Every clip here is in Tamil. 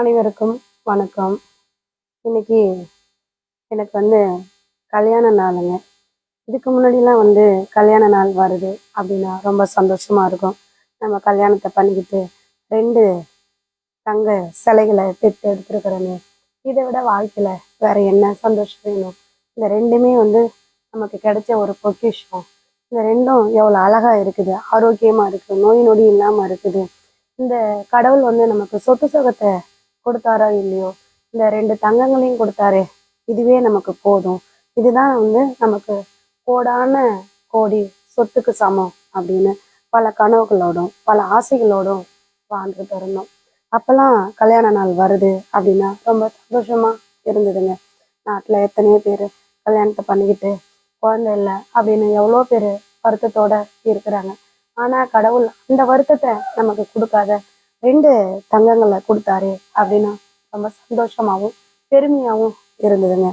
அனைவருக்கும் வணக்கம். இன்னைக்கு எனக்கு வந்து கல்யாண நாளுங்க. இதுக்கு முன்னாடிலாம் வந்து கல்யாண நாள் வருது அப்படின்னா ரொம்ப சந்தோஷமா இருக்கும். நம்ம கல்யாணத்தை பண்ணிக்கிட்டு ரெண்டு தங்க சிலைகளை பெற்று எடுத்துருக்கிறோமே. இதை விட வாழ்க்கையில வேற என்ன சந்தோஷம் வேணும்? இந்த ரெண்டுமே வந்து நமக்கு கிடைச்ச ஒரு பொக்கிஷம். இந்த ரெண்டும் எவ்வளோ அழகா இருக்குது ஆரோக்கியமா இருக்குது நோய் நொடி இல்லாம இருக்குது. இந்த கடவுள் வந்து நமக்கு சொத்து சுகத்தை கொடுத்தாரோ இல்லையோ? இந்த ரெண்டு தங்கங்களையும் கொடுத்தாரே இதுவே நமக்கு போதும். இதுதான் வந்து நமக்கு கோடான கோடி சொத்துக்கு சமம் அப்படின்னு பல கனவுகளோடும் பல ஆசைகளோடும் வாழ்ந்துட்டு இருந்தோம். அப்பெல்லாம் கல்யாண நாள் வருது அப்படின்னா ரொம்ப சந்தோஷமா இருந்ததுங்க. நாட்டில் எத்தனையோ பேர் கல்யாணத்தை பண்ணிக்கிட்டு குழந்தை இல்லை அப்படின்னு எவ்வளோ பேர் வருத்தத்தோட இருக்கிறாங்க. ஆனா கடவுள் அந்த வருத்தத்தை நமக்கு கொடுக்காத ரெண்டு தங்கங்களை கொடுத்தாரு அப்படின்னா ரொம்ப சந்தோஷமாகவும் பெருமையாகவும் இருந்ததுங்க.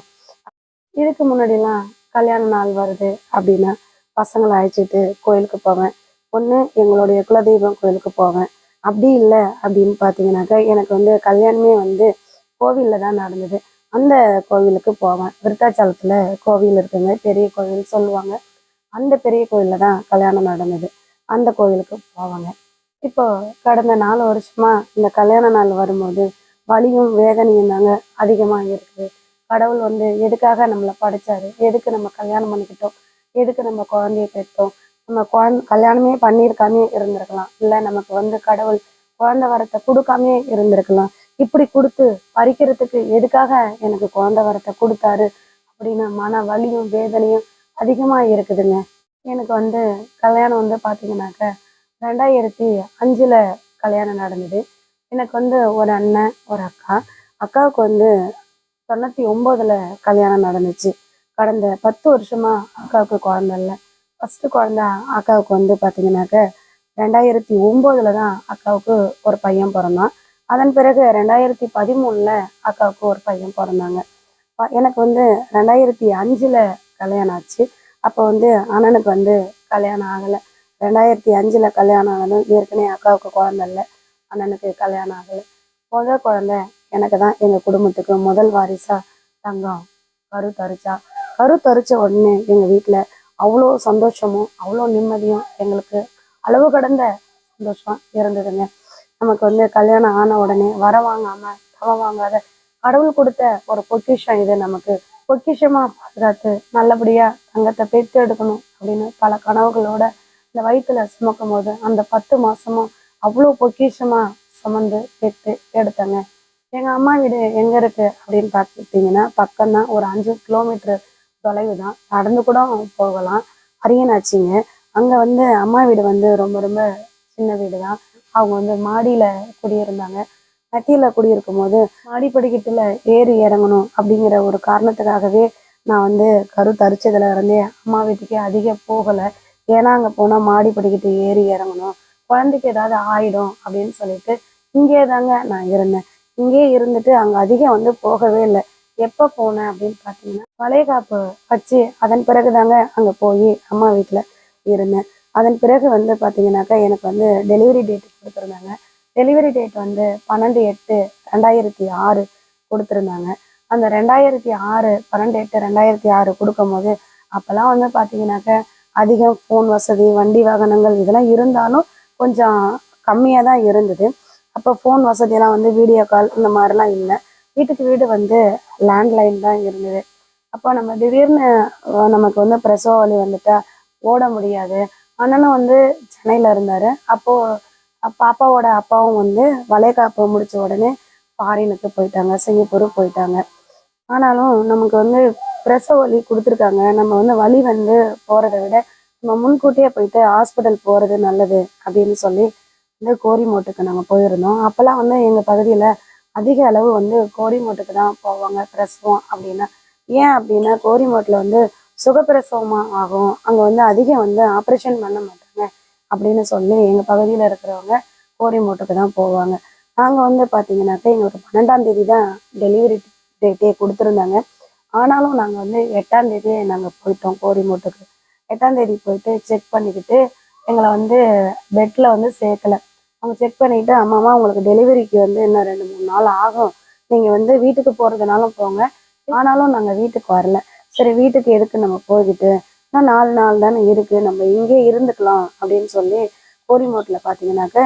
இதுக்கு முன்னாடிலாம் கல்யாண நாள் வருது அப்படின்னா பசங்களை அழைச்சிட்டு கோயிலுக்கு போவேன். ஒன்று எங்களுடைய குலதெய்வம் கோயிலுக்கு போவேன். அப்படி இல்லை அப்படின்னு பார்த்தீங்கன்னாக்கா எனக்கு வந்து கல்யாணமே வந்து கோவிலில் தான் நடந்தது. அந்த கோவிலுக்கு போவேன். விருத்தாச்சலத்தில் கோவில் இருக்குங்க. பெரிய கோவில் சொல்லுவாங்க. அந்த பெரிய கோயிலில் தான் கல்யாணம் நடந்தது. அந்த கோவிலுக்கு போவாங்க. இப்போ கடந்த நாலு வருஷமா இந்த கல்யாண நாள் வரும்போது வலியும் வேதனையும் தாங்க அதிகமாக இருக்குது கடவுள் வந்து எதுக்காக நம்மளை படைச்சாரு? எதுக்கு நம்ம கல்யாணம் பண்ணிக்கிட்டோம்? எதுக்கு நம்ம குழந்தைய பெற்றோம்? நம்ம குழந் கல்யாணமே பண்ணியிருக்காமே இருந்திருக்கலாம். இல்லை நமக்கு வந்து கடவுள் குழந்த வரத்தை கொடுக்காமே இருந்திருக்கலாம். இப்படி கொடுத்து பறிக்கிறதுக்கு எதுக்காக எனக்கு குழந்த வரத்தை கொடுத்தாரு? அப்படின்னு மன வலியும் வேதனையும் அதிகமாக இருக்குதுங்க. எனக்கு வந்து கல்யாணம் வந்து பார்த்தீங்கன்னாக்க ரெண்டாயிரத்தி அஞ்சில் கல்யாணம் நடந்தது. எனக்கு வந்து ஒரு அண்ணன் ஒரு அக்கா. அக்காவுக்கு வந்து தொண்ணூற்றி ஒம்போதில் கல்யாணம் நடந்துச்சு. கடந்த பத்து வருஷமாக அக்காவுக்கு குழந்த இல்லை. ஃபஸ்ட்டு குழந்த அக்காவுக்கு வந்து பார்த்தீங்கன்னாக்க ரெண்டாயிரத்தி ஒம்போதில் தான் அக்காவுக்கு ஒரு பையன் பிறந்தான். அதன் பிறகு ரெண்டாயிரத்தி பதிமூணில் அக்காவுக்கு ஒரு பையன் பிறந்தாங்க. எனக்கு வந்து ரெண்டாயிரத்தி அஞ்சில் கல்யாணம் ஆச்சு. அப்போ வந்து அண்ணனுக்கு வந்து கல்யாணம் ஆகலை. ரெண்டாயிரத்தி அஞ்சில் கல்யாணம் ஆனதும் ஏற்கனவே அக்காவுக்கு குழந்தை இல்லை. அண்ணனுக்கு கல்யாணம் ஆகலை. முத குழந்தை எனக்கு தான் எங்க குடும்பத்துக்கு முதல் வாரிசா தங்கம். கரு தரிச்சா. கரு தரிச்ச உடனே எங்க வீட்ல அவ்வளோ சந்தோஷமும் அவ்வளோ நிம்மதியும் எங்களுக்கு அளவு கடந்த சந்தோஷம் இருந்ததுங்க. நமக்கு வந்து கல்யாணம் ஆன உடனே வர வாங்காம தவ வாங்காத கடவுள் கொடுத்த ஒரு பொக்கிஷம் இது நமக்கு. பொக்கிஷமா பாதுகாத்து நல்லபடியா தங்கத்தை பெற்று எடுக்கணும் அப்படின்னு பல கனவுகளோட இந்த வயிற்றுல சுமக்கும் போது அந்த பத்து மாசமும் அவ்வளோ பொக்கிஷமா சுமந்து பெற்று எடுத்தாங்க. எங்க அம்மா வீடு எங்க இருக்கு அப்படின்னு பார்த்துக்கிட்டிங்கன்னா பக்கம்தான் ஒரு அஞ்சு கிலோமீட்டர் தொலைவு தான். நடந்து கூட போகலாம். அரியனாச்சிங்க அங்க வந்து அம்மா வீடு வந்து ரொம்ப ரொம்ப சின்ன வீடு தான். அவங்க வந்து மாடியில குடியிருந்தாங்க. மத்தியில குடியிருக்கும் போது மாடிப்படிக்கிட்டுல ஏறி இறங்கணும் அப்படிங்கிற ஒரு காரணத்துக்காகவே நான் வந்து கரு தரிச்சதுல இருந்தே அம்மா வீட்டுக்கே அதிக போகலை. ஏன்னா அங்கே போனால் மாடி படிக்கிட்டு ஏறி இறங்கணும். குழந்தைக்கு ஏதாவது ஆயிடும் அப்படின்னு சொல்லிட்டு இங்கே தாங்க நான் இருந்தேன். இங்கே இருந்துட்டு அங்கே அதிகம் வந்து போகவே இல்லை. எப்போ போனேன் அப்படின்னு பார்த்தீங்கன்னா வளைகாப்பு வச்சு அதன் பிறகு தாங்க அங்கே போய் அம்மா வீட்டில் இருந்தேன். அதன் பிறகு வந்து பார்த்தீங்கன்னாக்கா எனக்கு வந்து டெலிவரி டேட் கொடுத்துருந்தாங்க. டெலிவரி டேட் வந்து பன்னெண்டு எட்டு ரெண்டாயிரத்தி ஆறு கொடுத்துருந்தாங்க. அந்த ரெண்டாயிரத்தி ஆறு பன்னெண்டு எட்டு ரெண்டாயிரத்தி ஆறு கொடுக்கும்போது அப்போல்லாம் வந்து பார்த்தீங்கன்னாக்கா அதிகம் ஃபோன் வசதி வண்டி வாகனங்கள் இதெல்லாம் இருந்தாலும் கொஞ்சம் கம்மியாக தான் இருந்தது. அப்போ ஃபோன் வசதியெல்லாம் வந்து வீடியோ கால் இந்த மாதிரிலாம் இல்லை. வீட்டுக்கு வீடு வந்து லேண்ட்லைன் தான் இருந்தது. அப்போ நம்ம திடீர்னு நமக்கு வந்து பிரசவ வலி வந்துட்டா ஓட முடியாது. அண்ணனும் வந்து சென்னையில் இருந்தார். அப்போ பாப்பாவோட அப்பாவும் வந்து வளைகாப்பு முடிச்ச உடனே ஃபாரினுக்கு போயிட்டாங்க சிங்கப்பூர் போயிட்டாங்க. ஆனாலும் நமக்கு வந்து பிரசவ வலி கொடுத்துருக்காங்க. நம்ம வந்து வலி வந்து போகிறத விட நம்ம முன்கூட்டியே போயிட்டு ஹாஸ்பிட்டல் போகிறது நல்லது அப்படின்னு சொல்லி வந்து கோரிமோட்டுக்கு நாங்கள் போயிருந்தோம். அப்போல்லாம் வந்து எங்கள் பகுதியில் அதிக அளவு வந்து கோரிமோட்டுக்கு தான் போவாங்க பிரசவம் அப்படின்னா. ஏன் அப்படின்னா கோரிமோட்டில் வந்து சுகப்பிரசவமாக ஆகும். அங்கே வந்து அதிகம் வந்து ஆப்ரேஷன் பண்ண மாட்டாங்க அப்படின்னு சொல்லி எங்கள் பகுதியில் இருக்கிறவங்க கோரிமோட்டுக்கு தான் போவாங்க. நாங்கள் வந்து பார்த்தீங்கன்னாக்கா எங்களுக்கு பன்னெண்டாம் தேதி தான் டெலிவரி டேட்டே கொடுத்துருந்தாங்க. ஆனாலும் நாங்கள் வந்து எட்டாம் தேதியே நாங்கள் போயிட்டோம் கோரிமோட்டுக்கு. எட்டாம் தேதி போயிட்டு செக் பண்ணிக்கிட்டு எங்களை வந்து பெட்டில் வந்து சேர்க்கலை. அவங்க செக் பண்ணிட்டு அம்மாமா உங்களுக்கு டெலிவரிக்கு வந்து இன்னும் ரெண்டு மூணு நாள் ஆகும். நீங்கள் வந்து வீட்டுக்கு போகிறதுனாலும் போங்க. ஆனாலும் நாங்கள் வீட்டுக்கு வரல. சரி வீட்டுக்கு எதுக்கு நம்ம போய்கிட்டு இன்னும் நாலு நாள் தானே இருக்குது நம்ம இங்கே இருந்துக்கலாம் அப்படின்னு சொல்லி கோரிமோட்டில் பார்த்தீங்கன்னாக்க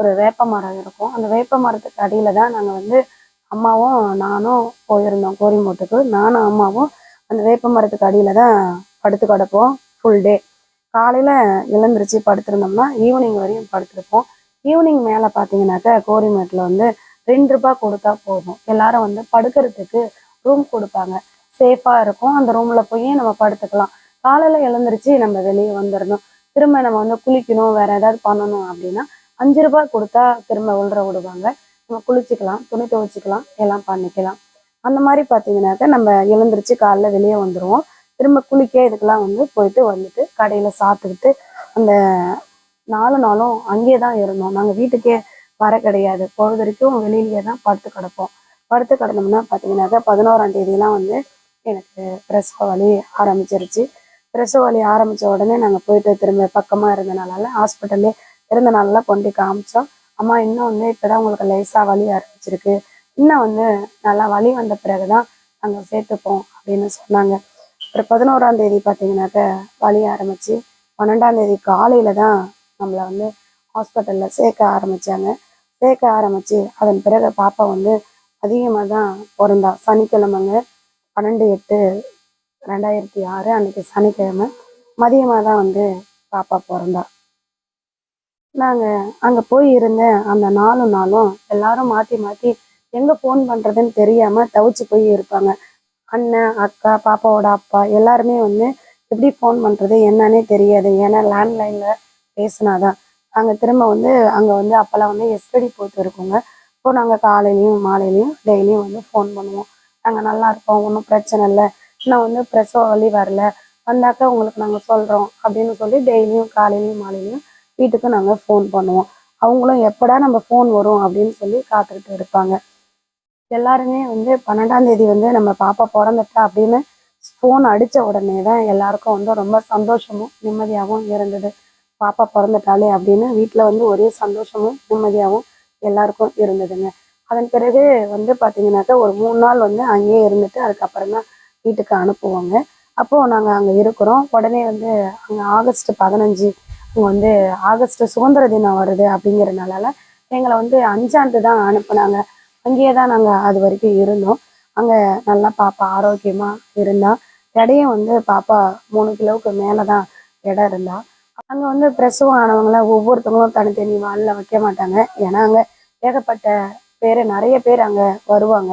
ஒரு வேப்ப மரம் இருக்கும். அந்த வேப்ப மரத்துக்கு அடியில தான் நாங்கள் வந்து அம்மாவும் நானும் போயிருந்தோம் கோரிமோட்டுக்கு. நானும் அம்மாவும் அந்த வேப்ப மரத்துக்கு அடியில் தான் படுத்து கிடப்போம் ஃபுல் டே காலையில எழுந்திரிச்சு படுத்திருந்தோம்னா ஈவினிங் வரையும் படுத்திருப்போம். ஈவினிங் மேலே பார்த்தீங்கன்னாக்கா கோரிமேட்டில் வந்து ரெண்டு ரூபாய் கொடுத்தா போதும். எல்லாரும் வந்து படுக்கிறதுக்கு ரூம் கொடுப்பாங்க. சேஃபாக இருக்கும். அந்த ரூமில் போய் நம்ம படுத்துக்கலாம். காலையில் எழுந்திரிச்சு நம்ம வெளியே வந்துடணும் திரும்ப நம்ம வந்து குளிக்கணும் வேற ஏதாவது பண்ணணும் அப்படின்னா அஞ்சு ரூபாய் கொடுத்தா திரும்ப உள்ற விடுவாங்க குளிச்சுக்கலாம் துணி துவைச்சிக்கலாம் எல்லாம் பண்ணிக்கலாம். அந்த மாதிரி பார்த்தீங்கன்னாக்கா நம்ம எழுந்திரிச்சு காலைல வெளியே வந்துடுவோம் திரும்ப குளிக்க இதுக்கெல்லாம் வந்து போயிட்டு வந்துட்டு கடையில் சாப்பிட்டுக்கிட்டு அந்த நாலு நாளும் அங்கேயே தான் இருந்தோம். நாங்கள் வீட்டுக்கே வர கிடையாது. பொழுது வரைக்கும் வெளியிலேயே தான் படுத்து கிடப்போம். படுத்து கிடந்தோம்னா பார்த்தீங்கன்னாக்கா பதினோராம் தேதியெல்லாம் வந்து எனக்கு பிரசவ வலி ஆரம்பிச்சிருச்சு. பிரசவ வலி ஆரம்பித்த உடனே நாங்கள் போயிட்டு திரும்ப பக்கமாக இருந்தனால ஹாஸ்பிட்டல்லே இருந்த கொண்டு காமிச்சோம். அம்மா இன்னும் வந்து இப்போதான் உங்களுக்கு லேசாக வலி ஆரம்பிச்சிருக்கு. இன்னும் வந்து நல்லா வலி வந்த பிறகு தான் நாங்கள் சேர்த்துப்போம் அப்படின்னு சொன்னாங்க. அப்புறம் பதினோராம் தேதி பார்த்தீங்கன்னாக்க வலி ஆரம்பிச்சு பன்னெண்டாம் தேதி காலையில தான் நம்மளை வந்து ஹாஸ்பிட்டலில் சேர்க்க ஆரம்பிச்சாங்க. சேர்க்க ஆரம்பிச்சு அதன் பிறகு பாப்பா வந்து அதிகமாக தான் பிறந்தா. சனிக்கிழமைங்க பன்னெண்டு எட்டு ரெண்டாயிரத்தி ஆறு அன்னைக்கு சனிக்கிழமை மதியமாக தான் வந்து பாப்பா பிறந்தா. நாங்கள் அங்கே போய் இருந்தேன் அந்த நாலு நாளும் எல்லாரும் மாற்றி மாற்றி எங்கே ஃபோன் பண்ணுறதுன்னு தெரியாமல் தவிச்சு போய் இருப்பாங்க. அண்ணன் அக்கா பாப்பாவோட அப்பா எல்லாருமே வந்து எப்படி ஃபோன் பண்ணுறது என்னன்னே தெரியாது. ஏன்னா லேண்ட்லைனில் பேசினாதான். நாங்கள் திரும்ப வந்து அங்கே வந்து அப்போல்லாம் வந்து எஸ்டடி போட்டு இருக்கோங்க. இப்போ நாங்கள் காலையிலையும் மாலையிலையும் டெய்லியும் வந்து ஃபோன் பண்ணுவோம். நாங்கள் நல்லா இருப்போம் ஒன்றும் பிரச்சனை இல்லை. நான் வந்து பிரசவ வழி வரல. வந்தாக்கா உங்களுக்கு நாங்கள் சொல்கிறோம் அப்படின்னு சொல்லி டெய்லியும் காலையிலையும் மாலையிலையும் வீட்டுக்கு நாங்கள் ஃபோன் பண்ணுவோம். அவங்களும் எப்படா நம்ம ஃபோன் வரும் அப்படின்னு சொல்லி காத்துக்கிட்டு இருப்பாங்க. எல்லாருமே வந்து பன்னெண்டாம் தேதி வந்து நம்ம பாப்பா பிறந்துட்டா அப்படின்னு ஃபோன் அடித்த உடனே தான் எல்லாருக்கும் வந்து ரொம்ப சந்தோஷமும் நிம்மதியாகவும் இருந்தது. பாப்பா பிறந்துட்டாலே அப்படின்னு வீட்டில் வந்து ஒரே சந்தோஷமும் நிம்மதியாகவும் எல்லாருக்கும் இருந்ததுங்க. அதன் பிறகு வந்து பார்த்தீங்கன்னாக்கா ஒரு மூணு நாள் வந்து அங்கேயே இருந்துட்டு அதுக்கப்புறம் தான் வீட்டுக்கு அனுப்புவாங்க. அப்போது நாங்கள் அங்கே இருக்கிறோம். உடனே வந்து அங்கே ஆகஸ்ட் பதினஞ்சு வந்து ஆகஸ்ட் சுதந்திர தினம் வருது அப்படிங்கிறனால எங்களை வந்து அஞ்சாண்டு தான் அனுப்புனாங்க. அங்கேயே தான் நாங்கள் அது வரைக்கும் இருந்தோம். அங்கே நல்லா பாப்பா ஆரோக்கியமாக இருந்தா எடையும் வந்து பாப்பா மூணு கிலோவுக்கு மேலே தான் எடை இருந்தா. அங்கே வந்து பிரசவம் ஆனவங்கள ஒவ்வொருத்தவங்களும் தனித்தனி வாலில் வைக்க மாட்டாங்க. ஏன்னா அங்கே ஏகப்பட்ட பேர் நிறைய பேர் அங்கே வருவாங்க.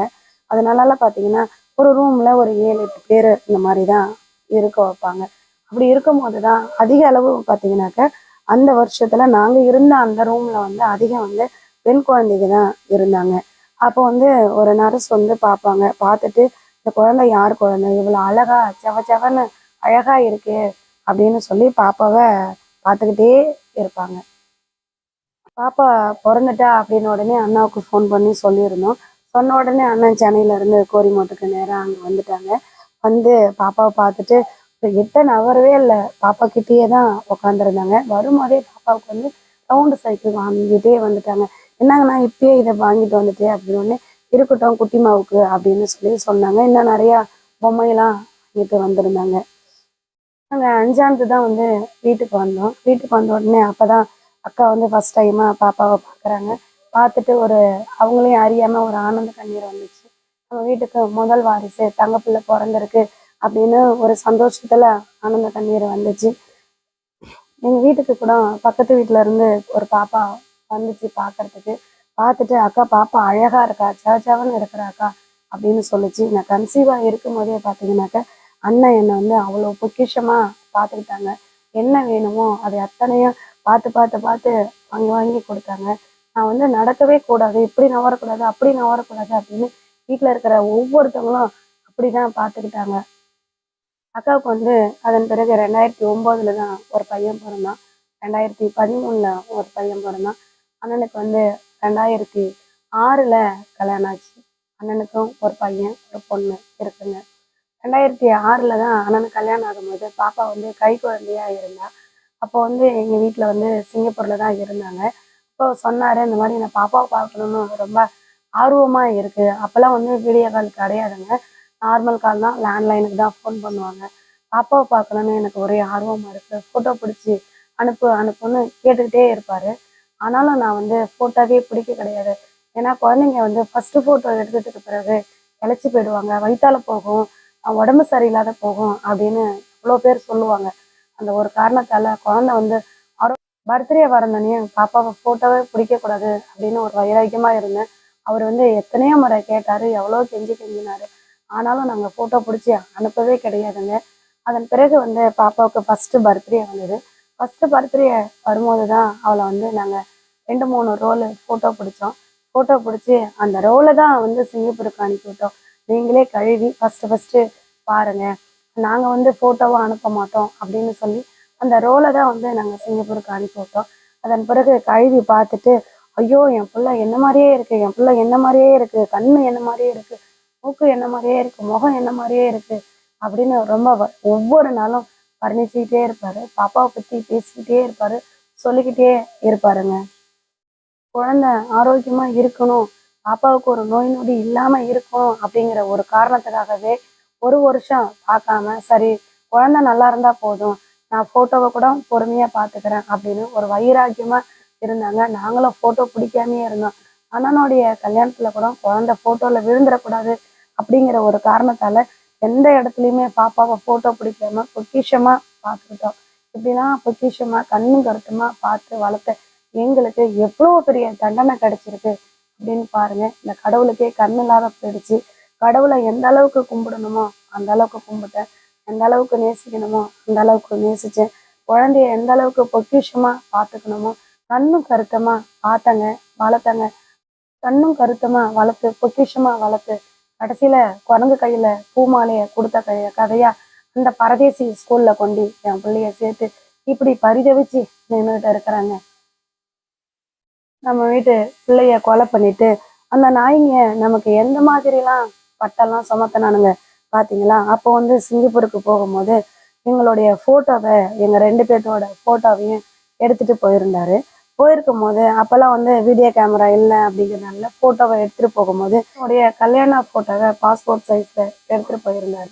அதனால பார்த்தீங்கன்னா ஒரு ரூமில் ஒரு ஏழு எட்டு பேர் இந்த மாதிரி தான் இருக்க வைப்பாங்க. அப்படி இருக்கும்போது தான் அதிக அளவு பார்த்தீங்கன்னாக்க அந்த வருஷத்துல நாங்கள் இருந்த அந்த ரூம்ல வந்து அதிகம் வந்து பெண் குழந்தைங்க தான் இருந்தாங்க. அப்போ வந்து ஒரு நர்ஸ் வந்து பார்ப்பாங்க. பார்த்துட்டு இந்த குழந்தை யார் குழந்தை? இவ்வளோ அழகா செவ செவன்னு அழகா இருக்கு அப்படின்னு சொல்லி பாப்பாவை பார்த்துக்கிட்டே இருப்பாங்க. பாப்பா பிறந்துட்டா அப்படின்னு உடனே அண்ணாவுக்கு ஃபோன் பண்ணி சொல்லியிருந்தோம். சொன்ன உடனே அண்ணன் சென்னையில இருந்து கோரிமோட்டுக்கு நேராக அங்கே வந்துட்டாங்க. வந்து பாப்பாவை பார்த்துட்டு ஒரு அவரவே நகரவே இல்லை. பாப்பா கிட்டேயே தான் உட்காந்துருந்தாங்க வரும்போதே பாப்பாவுக்கு வந்து ரவுண்டு சைக்கிள் வாங்கிட்டே வந்துட்டாங்க. என்னங்கண்ணா இப்பயே இதை வாங்கிட்டு வந்துட்டே? அப்படின்னு உடனே இருக்கட்டும் குட்டிமாவுக்கு அப்படின்னு சொல்லி சொன்னாங்க. இன்னும் நிறையா பொம்மையெல்லாம் வாங்கிட்டு வந்திருந்தாங்க. நாங்கள் அஞ்சாந்து தான் வந்து வீட்டுக்கு வந்தோம். வீட்டுக்கு வந்த உடனே அப்பதான் அக்கா வந்து ஃபர்ஸ்ட் டைமாக பாப்பாவை பார்க்குறாங்க பார்த்துட்டு ஒரு அவங்களையும் அறியாமல் ஒரு ஆனந்த கண்ணீர் வந்துச்சு. நம்ம வீட்டுக்கு முதல் வாரிசு தங்கப்பிள்ளை பிறந்திருக்கு. அப்படின்னு ஒரு சந்தோஷத்துல ஆனந்த கண்ணீர் வந்துச்சு. எங்கள் வீட்டுக்கு கூட பக்கத்து வீட்டில் இருந்து ஒரு பாப்பா வந்துச்சு பார்க்கறதுக்கு பார்த்துட்டு அக்கா பாப்பா அழகா இருக்கா? சேவச்சேவன்னு இருக்கிறா அக்கா அப்படின்னு சொல்லிச்சு. நான் கன்சீவாக இருக்கும் போதே பார்த்தீங்கன்னாக்க அண்ணன் என்னை வந்து அவ்வளோ பொக்கிஷமா பார்த்துக்கிட்டாங்க என்ன வேணுமோ அதை அத்தனையும் பார்த்து பார்த்து பார்த்து வாங்கி வாங்கி கொடுத்தாங்க. நான் வந்து நடக்கவே கூடாது. இப்படி நவரக்கூடாது. அப்படி நவரக்கூடாது. அப்படின்னு வீட்டில் இருக்கிற ஒவ்வொருத்தவங்களும் அப்படிதான் பார்த்துக்கிட்டாங்க அக்காவுக்கு வந்து அதன் பிறகு ரெண்டாயிரத்தி ஒம்போதுல தான் ஒரு பையன் பிறந்தான். ரெண்டாயிரத்தி பதிமூணுல ஒரு பையன் பிறந்தான். அண்ணனுக்கு வந்து ரெண்டாயிரத்தி ஆறுல கல்யாணம் ஆச்சு. அண்ணனுக்கும் ஒரு பையன் ஒரு பொண்ணு இருக்குங்க. ரெண்டாயிரத்தி ஆறுல தான் அண்ணனுக்கு கல்யாணம் ஆகும்போது பாப்பா வந்து கை குழந்தையா இருந்தா. அப்போ வந்து எங்க வீட்டில் வந்து சிங்கப்பூர்ல தான் இருந்தாங்க. அப்போ சொன்னாரு இந்த மாதிரி நான் பாப்பாவை பார்க்கணும்னு ரொம்ப ஆர்வமா இருக்கு. அப்போல்லாம் வந்து வீடியோ கால் கிடையாதுங்க. நார்மல் கால் தான் லேண்ட்லைனுக்கு தான் ஃபோன் பண்ணுவாங்க. பாப்பாவை பார்க்கணும்னு எனக்கு ஒரே ஆர்வமாக இருக்கு. ஃபோட்டோ பிடிச்சி அனுப்பு அனுப்புன்னு கேட்டுக்கிட்டே இருப்பார். ஆனாலும் நான் வந்து ஃபோட்டோவே பிடிக்க கிடையாது. ஏன்னா குழந்தைங்க வந்து ஃபஸ்ட்டு ஃபோட்டோ எடுத்ததுக்கு பிறகு இழைச்சி போயிடுவாங்க. வயிற்றால போகும். உடம்பு சரியில்லாத போகும் அப்படின்னு இவ்வளோ பேர் சொல்லுவாங்க. அந்த ஒரு காரணத்தால் குழந்தை வந்து பர்த்டே வரந்தோடனே பாப்பாவை ஃபோட்டோவே பிடிக்கக்கூடாது அப்படின்னு ஒரு வைராக்கியமாக இருந்தேன். அவர் வந்து எத்தனையோ முறை கேட்டார். எவ்வளோ கெஞ்சி கெஞ்சினார். ஆனாலும் நாங்கள் ஃபோட்டோ பிடிச்சி அனுப்பவே கிடையாதுங்க. அதன் பிறகு வந்து பாப்பாவுக்கு ஃபஸ்ட்டு பர்த்டே வந்தது ஃபஸ்ட்டு பர்த்டே வரும்போது தான் அவளை வந்து நாங்கள் ரெண்டு மூணு ரோலு ஃபோட்டோ பிடிச்சோம். ஃபோட்டோ பிடிச்சி அந்த ரோலை தான் வந்து சிங்கப்பூருக்கு அனுப்பி விட்டோம். நீங்களே கழுவி ஃபஸ்ட்டு ஃபஸ்ட்டு பாருங்கள் நாங்கள் வந்து ஃபோட்டோவாக அனுப்ப மாட்டோம் அப்படின்னு சொல்லி அந்த ரோலை தான் வந்து நாங்கள் சிங்கப்பூருக்கு அனுப்பி விட்டோம். அதன் பிறகு கழுவி பார்த்துட்டு ஐயோ என் பிள்ளை என்ன மாதிரியே இருக்குது என் பிள்ளை என்ன மாதிரியே இருக்குது கண்ணு என்ன மாதிரியே இருக்குது மூக்கு என்ன மாதிரியே இருக்கு முகம் என்ன மாதிரியே இருக்கு அப்படின்னு ரொம்ப ஒவ்வொரு நாளும் வர்ணிச்சுக்கிட்டே இருப்பாரு. பாப்பாவை பத்தி பேசிக்கிட்டே இருப்பாரு சொல்லிக்கிட்டே இருப்பாருங்க. குழந்தை ஆரோக்கியமா இருக்கணும் பாப்பாவுக்கு ஒரு நோய் நொடி இல்லாம இருக்கணும் அப்படிங்கிற ஒரு காரணத்துக்காகவே ஒரு வருஷம் பார்க்காம சரி குழந்தை நல்லா இருந்தா போதும் நான் போட்டோவை கூட பொறுமையா பாத்துக்கிறேன் அப்படின்னு ஒரு வைராக்கியமா இருந்தாங்க. நாங்களும் போட்டோ பிடிக்காமயே இருந்தோம். அண்ணனுடைய கல்யாணத்துல கூட குழந்தை போட்டோல விழுந்துடக்கூடாது அப்படிங்கிற ஒரு காரணத்தால எந்த இடத்துலையுமே பாப்பாவை போட்டோ பிடிக்காம பொக்கிஷமா பார்த்துக்கிட்டோம். இப்படின்னா பொக்கிஷமா கண்ணும் கருத்துமா பார்த்து வளர்த்த எங்களுக்கு எவ்வளவு பெரிய தண்டனை கிடைச்சிருக்கு அப்படின்னு பாருங்க. இந்த கடவுளுக்கே கண் இல்லாத போயிடுச்சு. கடவுளை எந்த அளவுக்கு கும்பிடணுமோ அந்த அளவுக்கு கும்பிட்டேன். எந்த அளவுக்கு நேசிக்கணுமோ அந்த அளவுக்கு நேசிச்சேன். குழந்தைய எந்த அளவுக்கு பொக்கிஷமா பார்த்துக்கணுமோ கண்ணும் கருத்தமா பார்த்தங்க வளர்த்தங்க. கண்ணும் கருத்தமா வளர்த்து பொக்கிஷமா வளர்த்து கடைசியில குரங்கு கையில பூமாலைய கொடுத்த கைய கதையா அந்த பரதேசி ஸ்கூல்ல கொண்டு என் பிள்ளைய சேர்த்து இப்படி பரிதவிச்சு நின்றுகிட்டு இருக்கிறாங்க. நம்ம வீட்டு பிள்ளைய கொலை பண்ணிட்டு அந்த நாய்ங்க நமக்கு எந்த மாதிரிலாம் பட்டெல்லாம் சுமத்தினானுங்க பாத்தீங்களா? அப்போ வந்து சிங்கப்பூருக்கு போகும்போது எங்களுடைய போட்டோவை எங்க ரெண்டு பேர்த்தோட போட்டோவையும் எடுத்துட்டு போயிருந்தாரு. போயிருக்கும் போது அப்போல்லாம் வந்து வீடியோ கேமரா இல்லை அப்படிங்கிறதுனால ஃபோட்டோவை எடுத்துகிட்டு போகும்போது என்னுடைய கல்யாண ஃபோட்டோவை பாஸ்போர்ட் சைஸில் எடுத்துகிட்டு போயிருந்தாரு.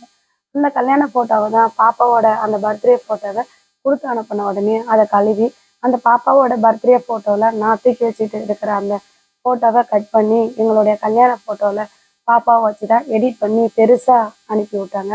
அந்த கல்யாண ஃபோட்டோவை தான் பாப்பாவோட அந்த பர்த்டே ஃபோட்டோவை கொடுத்து அனுப்பின உடனே அதை கழுவி அந்த பாப்பாவோட பர்த்டே ஃபோட்டோவில் நான் தூக்கி வச்சுட்டு இருக்கிற அந்த ஃபோட்டோவை கட் பண்ணி எங்களுடைய கல்யாண ஃபோட்டோவில் பாப்பாவை வச்சு தான் எடிட் பண்ணி பெருசாக அனுப்பி விட்டாங்க.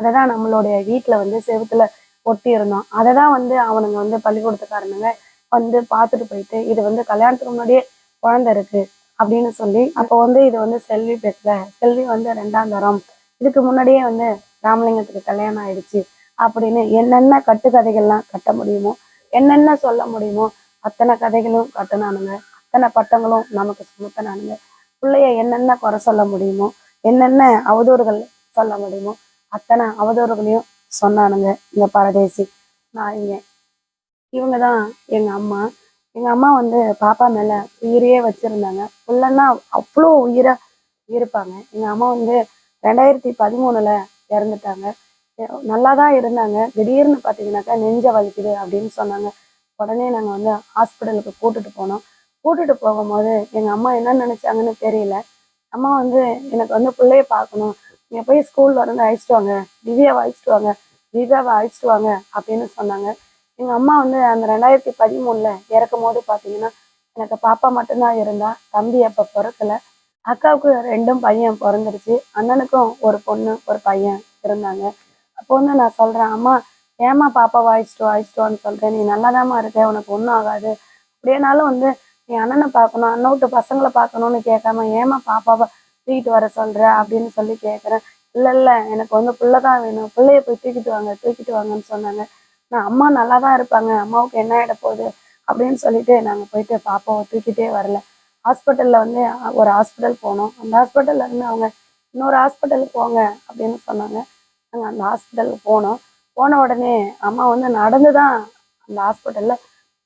அதை தான் நம்மளுடைய வீட்டில் வந்து செவுத்துல ஒட்டி இருந்தோம் அதை தான் வந்து அவனுங்க வந்து பள்ளிக்கூடத்துக்காரனுங்க வந்து பார்த்துட்டு போயிட்டு இது வந்து கல்யாணத்துக்கு முன்னாடியே குழந்தை இருக்கு அப்படின்னு சொல்லி அப்போ வந்து இது வந்து செல்வி பெற்ற செல்வி வந்து ரெண்டாம் தரம். இதுக்கு முன்னாடியே வந்து ராமலிங்கத்துக்கு கல்யாணம் ஆயிடுச்சு அப்படின்னு என்னென்ன கட்டுக்கதைகள்லாம் கட்ட முடியுமோ என்னென்ன சொல்ல முடியுமோ அத்தனை கதைகளும் கட்டணானுங்க அத்தனை பட்டங்களும் நமக்கு சுமத்தனானுங்க. பிள்ளைய என்னென்ன குறை சொல்ல முடியுமோ என்னென்ன அவதூறுகள் சொல்ல முடியுமோ அத்தனை அவதூறுகளையும் சொன்னானுங்க இந்த பரதேசி. நாய்ங்க இவங்க தான் எங்கள் அம்மா. எங்கள் அம்மா வந்து பாப்பா மேலே உயிரையே வச்சிருந்தாங்க. உள்ளன்னா அவ்வளோ உயிராக இருப்பாங்க. எங்கள் அம்மா வந்து ரெண்டாயிரத்தி பதிமூணுல இறந்துட்டாங்க. நல்லா தான் இருந்தாங்க. திடீர்னு பார்த்தீங்கன்னாக்கா நெஞ்ச வலிக்குது அப்படின்னு சொன்னாங்க. உடனே நாங்கள் வந்து ஹாஸ்பிட்டலுக்கு கூட்டுட்டு போனோம். கூட்டுட்டு போகும்போது எங்கள் அம்மா என்ன நினச்சாங்கன்னு தெரியல. அம்மா வந்து எனக்கு வந்து பிள்ளைய பார்க்கணும். நீங்கள் போய் ஸ்கூலில் இருந்து அழைச்சிட்டு வாங்க. திவ்யாவை அழைச்சிட்டு வாங்க. திவ்யாவை அழைச்சிட்டு வாங்க. அப்படின்னு சொன்னாங்க. எங்கள் அம்மா வந்து அந்த ரெண்டாயிரத்தி பதிமூணுல இறக்கும் போது பார்த்தீங்கன்னா எனக்கு பாப்பா மட்டும்தான் இருந்தா தம்பி அப்போ பிறக்கல. அக்காவுக்கு ரெண்டும் பையன் பிறந்துருச்சு. அண்ணனுக்கும் ஒரு பொண்ணு ஒரு பையன் இருந்தாங்க. அப்போ வந்து நான் சொல்றேன் அம்மா ஏமா பாப்பா வாய்ச்சிட்டு வாய்ச்சிட்டோன்னு சொல்றேன் நீ நல்லாதாம்மா இருக்க உனக்கு ஒன்றும் ஆகாது. அப்படியேனாலும் வந்து நீ அண்ணனை பார்க்கணும் அண்ணன் விட்டு பசங்களை பார்க்கணும்னு கேட்காம ஏமா பாப்பாவை தூக்கிட்டு வர சொல்ற? அப்படின்னு சொல்லி கேட்குறேன் இல்லை இல்லை எனக்கு வந்து பிள்ளை தான் வேணும். பிள்ளைய போய் தூக்கிட்டு வாங்க தூக்கிட்டு வாங்கன்னு சொன்னாங்க. நான் அம்மா நல்லா தான் இருப்பாங்க. அம்மாவுக்கு என்ன ஆகிட போகுது? அப்படின்னு சொல்லிட்டு நாங்கள் போயிட்டு பாப்பாவை தூக்கிட்டே வரல. ஹாஸ்பிட்டலில் வந்து ஒரு ஹாஸ்பிட்டல் போனோம். அந்த ஹாஸ்பிட்டலில் இருந்து அவங்க இன்னொரு ஹாஸ்பிட்டலுக்கு போங்க அப்படின்னு சொன்னாங்க. நாங்கள் அந்த ஹாஸ்பிட்டலுக்கு போனோம். போன உடனே அம்மா வந்து நடந்து தான் அந்த ஹாஸ்பிட்டலில்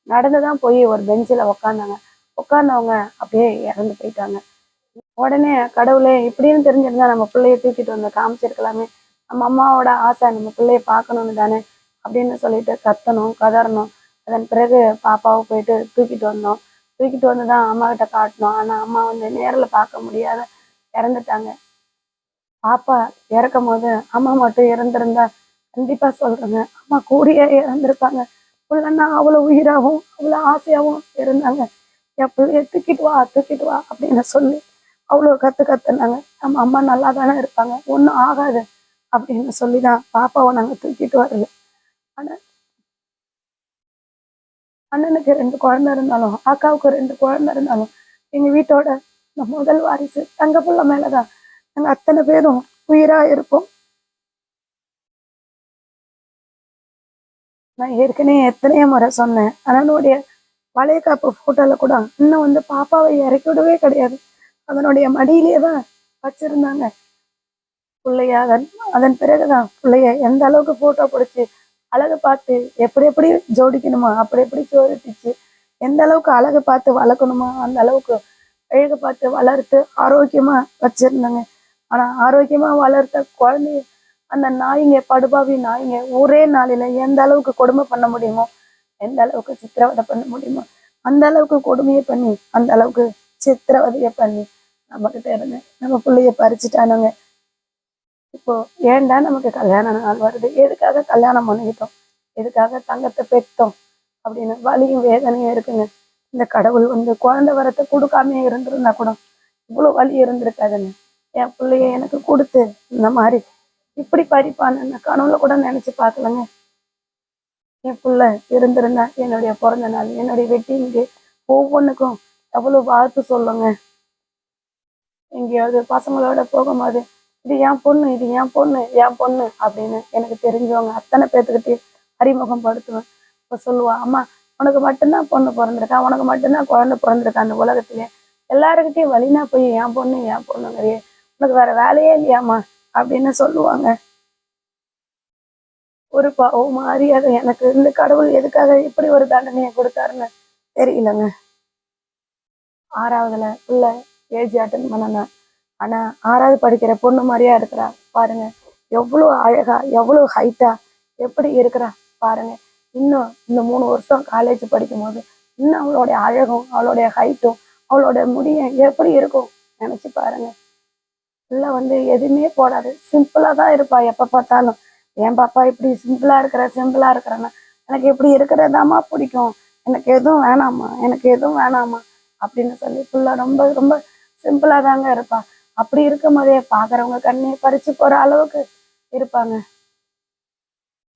நடந்து தான் போய் ஒரு பெஞ்சில் உக்காந்தாங்க. உட்காந்தவங்க அப்படியே இறந்து போயிட்டாங்க. உடனே கடவுளே இப்படின்னு தெரிஞ்சிருந்தா நம்ம பிள்ளைய தூக்கிட்டு வந்து காமிச்சிருக்கலாமே. நம்ம அம்மாவோட ஆசை நம்ம பிள்ளைய பார்க்கணும்னு தானே. அப்படின்னு சொல்லிட்டு கத்தணும் கதறணும். அதன் பிறகு பாப்பாவை போயிட்டு தூக்கிட்டு வந்தோம். தூக்கிட்டு வந்து தான் அம்மா கிட்ட காட்டணும் ஆனா அம்மா வந்து நேரில் பார்க்க முடியாத இறந்துட்டாங்க. பாப்பா இறக்கும் போது அம்மா மட்டும் இறந்துருந்தா கண்டிப்பா சொல்றேங்க. அம்மா கூடியே இறந்துருப்பாங்க. பிள்ளைன்னா அவ்வளோ உயிராகவும் அவ்வளோ ஆசையாகவும் இருந்தாங்க. என் பிள்ளைய தூக்கிட்டு வா தூக்கிட்டு வா அப்படின்னு சொல்லி அவ்வளோ கத்து கத்துனாங்க. நம்ம அம்மா நல்லா தானே இருப்பாங்க. ஒன்றும் ஆகாது அப்படின்னு சொல்லி தான் பாப்பாவை நாங்கள் தூக்கிட்டு வரல அண்ணன். அண்ணனுக்கு ரெண்டு குழந்தை இருந்தாலும் அக்காவுக்கு ரெண்டு குழந்தை இருந்தாலும் எங்க வீட்டோட முதல் வாரிசு தங்க புள்ள மேலதான். நாங்க அத்தனை பேரும் உயிரா இருப்போம். நான் ஏற்கனவே எத்தனையோ முறை சொன்னேன். அண்ணனுடைய வளையக்காப்பு போட்டோல கூட இன்னும் வந்து பாப்பாவை இறக்கி விடவே கிடையாது. அதனுடைய மடியிலேயே தான் வச்சிருந்தாங்க. பிள்ளைய அதன் அதன் பிறகுதான் பிள்ளைய எந்த அளவுக்கு போட்டோ பிடிச்சி அழகு பார்த்து எப்படி எப்படி ஜோடிக்கணுமா? அப்படி எப்படி ஜோடிச்சு? எந்த அளவுக்கு அழகு பார்த்து வளர்க்கணுமோ? அந்த அளவுக்கு அழகு பார்த்து வளர்த்து ஆரோக்கியமா வச்சிருந்தாங்க. ஆனா ஆரோக்கியமா வளர்த்த குழந்தைய அந்த நாய்ங்க படுபாவி நாய்ங்க ஒரே நாளில எந்த அளவுக்கு கொடுமை பண்ண முடியுமோ எந்த அளவுக்கு சித்திரவதை பண்ண முடியுமோ அந்த அளவுக்கு கொடுமையை பண்ணி அந்த அளவுக்கு சித்திரவதையை பண்ணி நம்ம கிட்ட இருந்து நம்ம பிள்ளைய பறிச்சுட்டானுங்க. இப்போ ஏன்டா நமக்கு கல்யாண நாள் வருது? எதுக்காக கல்யாணம் பண்ணிக்கிட்டோம்? எதுக்காக தங்கத்தை பெற்றோம்? அப்படின்னு வலியும் வேதனையும் இருக்குங்க. இந்த கடவுள் வந்து குழந்தை வரத்தை கொடுக்காம இருந்திருந்தா கூட இவ்வளவு வலி இருந்திருக்காதுங்க. என் பிள்ளைய எனக்கு கொடுத்து இந்த மாதிரி இப்படி படிப்பான்னு நான் கனவுல கூட நினைச்சு பார்க்கலங்க. என் பிள்ளை இருந்திருந்தா என்னுடைய பிறந்த நாள் என்னுடைய வெட்டிங்கு ஒவ்வொன்றுக்கும் எவ்வளோ வாழ்த்து சொல்லுங்க. எங்கேயாவது பசங்களோட போகும்போது இது என் பொண்ணு இது என் பொண்ணு என் பொண்ணு அப்படின்னு எனக்கு தெரிஞ்சவங்க அத்தனை பேர்த்துக்கிட்டே அறிமுகம் படுத்துவேன் இப்போ சொல்லுவா அம்மா உனக்கு மட்டும்தான் பொண்ணு பிறந்திருக்கா? உனக்கு மட்டும்தான் குழந்தை பிறந்திருக்கா அந்த உலகத்திலே? எல்லாருக்கிட்டையும் வழினா போய் என் பொண்ணு என் பொண்ணுங்கிறியே உனக்கு வேற வேலையே இல்லையாம்மா? அப்படின்னு சொல்லுவாங்க. ஒரு பாவம் மரியாதை எனக்கு இந்த கடவுள் எதுக்காக இப்படி ஒரு தண்டனையை கொடுத்தாருன்னு தெரியலங்க. ஆறாவதுல உள்ள ஏஜ் அட்டன் பண்ணனேன் ஆனா ஆறாவது படிக்கிற பொண்ணு மாதிரியா இருக்கிறா? பாருங்க. எவ்வளவு அழகா எவ்வளவு ஹைட்டா எப்படி இருக்கிறா? பாருங்க. இன்னும் இந்த மூணு வருஷம் காலேஜ் படிக்கும் போது இன்னும் அவளுடைய அழகும் அவளுடைய ஹைட்டும் அவளோட முடியும் எப்படி இருக்கும்? நினைச்சு பாருங்க. இல்லை வந்து எதுவுமே போடாது. சிம்பிளா தான் இருப்பா. எப்ப பார்த்தாலும் என் பாப்பா இப்படி சிம்பிளா இருக்கிற சிம்பிளா இருக்கிறேன்னா எனக்கு இப்படி இருக்கிறதாம்மா பிடிக்கும். எனக்கு எதுவும் வேணாமா எனக்கு எதுவும் வேணாமா அப்படின்னு சொல்லி ஃபுல்லா ரொம்ப ரொம்ப சிம்பிளா தாங்க இருப்பா. அப்படி இருக்கும் போதே பாக்குறவங்க கண்ணியை பறிச்சு போற அளவுக்கு இருப்பாங்க.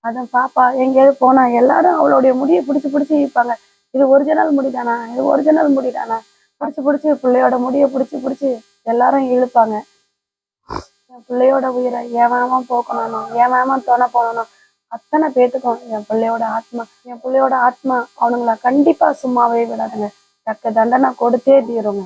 அதான் பாப்பா எங்கேயாவது போனா எல்லாரும் அவளுடைய முடியை பிடிச்சி பிடிச்சி இழுப்பாங்க. இது ஒரிஜினல் முடிதானா? இது ஒரிஜினல் முடிதானா? பிடிச்சி பிடிச்சி பிள்ளையோட முடியை பிடிச்சி பிடிச்சி எல்லாரும் இழுப்பாங்க. என் பிள்ளையோட உயிரை ஏமாமா போக்கணும் ஏமாமா துணை போகணும். அத்தனை பேத்துக்கும் என் பிள்ளையோட ஆத்மா என் பிள்ளையோட ஆத்மா அவனுங்கள கண்டிப்பா சும்மாவே விடாதுங்க. தக்க தண்டனை கொடுத்தே தீருங்க.